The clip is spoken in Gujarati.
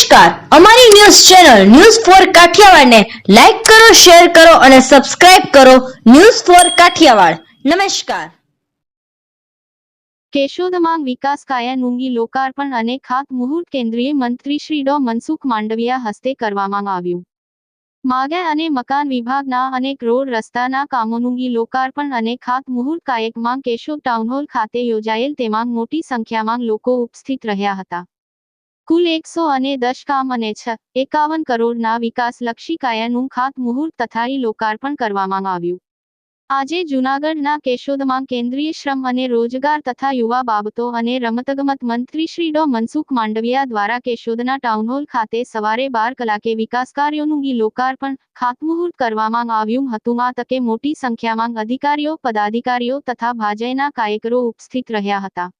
નમસ્કાર. અમારી ન્યૂઝ ચેનલ ન્યૂઝ ફોર કાઠિયાવાડને લાઈક કરો, શેર કરો અને સબસ્ક્રાઇબ કરો ન્યૂઝ ફોર કાઠિયાવાડ. નમસ્કાર. કેશોદમાં વિકાસ કાયાનુંગી લોકાર્પણ અને ખાતમુહૂર્ત કેન્દ્રીય મંત્રી શ્રી ડો. મનસુખ માંડવિયા હસ્તે કરવામાં આવ્યું. માગે અને મકાન વિભાગના અનેક રોડ રસ્તાના કામોનુંગી લોકાર્પણ અને ખાતમુહૂર્ત કાયકમાં કેશોદ ટાઉનહોલ ખાતે યોજાયેલ તેમાં મોટી સંખ્યામાં લોકો ઉપસ્થિત રહ્યા હતા. કુલ એકસો અને દસ અને છ, એકાવન કરોડના વિકાસલક્ષી કાયાનું ખાતમુહૂર્ત તથા ઈ લોકાર્પણ કરવામાં આવ્યું. આજે જૂનાગઢના કેશોદમાં કેન્દ્રીય શ્રમ અને રોજગાર તથા યુવા બાબતો અને રમતગમત મંત્રી શ્રી ડો. મનસુખ માંડવિયા દ્વારા કેશોદના ટાઉનહોલ ખાતે સવારે બાર કલાકે વિકાસ કાર્યોનું ઈ લોકાર્પણ ખાતમુહૂર્ત કરવામાં આવ્યું હતું. આ તકે મોટી સંખ્યામાં અધિકારીઓ, પદાધિકારીઓ તથા ભાજયના કાર્યકરો ઉપસ્થિત રહ્યા હતા.